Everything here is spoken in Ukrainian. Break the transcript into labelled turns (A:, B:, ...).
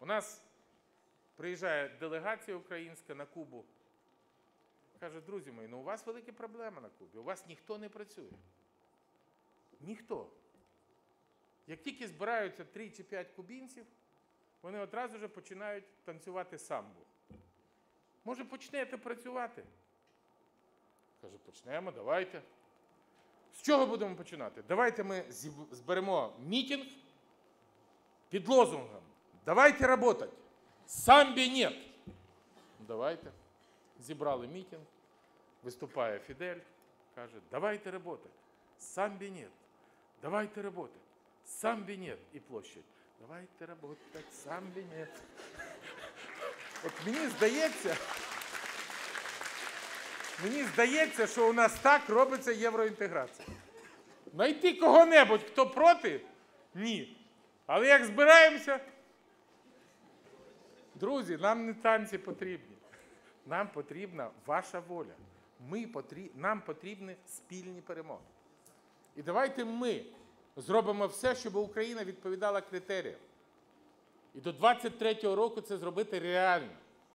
A: У нас приїжджає делегація українська на Кубу. Каже, друзі мої, ну у вас великі проблеми на Кубі. У вас ніхто не працює. Ніхто. Як тільки збираються 3 чи 5 кубінців, вони одразу ж починають танцювати самбу. Може, почнете працювати? Каже, почнемо, давайте. З чого будемо починати? Давайте ми зберемо мітинг під лозунгом. Давайте работать. Самбі нет. Давайте. Зібрали мітинг, виступає Фідель, каже, давайте работать. Самбі нет. Давайте работать. Самбі нет. І площадь. Давайте работать. Самбі нет. От мені здається, мені здається, що у нас так робиться євроінтеграція. Найти кого-небудь, хто проти? Ні. Але як збираємося, друзі, нам не танці потрібні. Нам потрібна ваша воля. Ми потрі... Нам потрібні спільні перемоги. І давайте ми зробимо все, щоб Україна відповідала критеріям. І до 23-го року це зробити реально.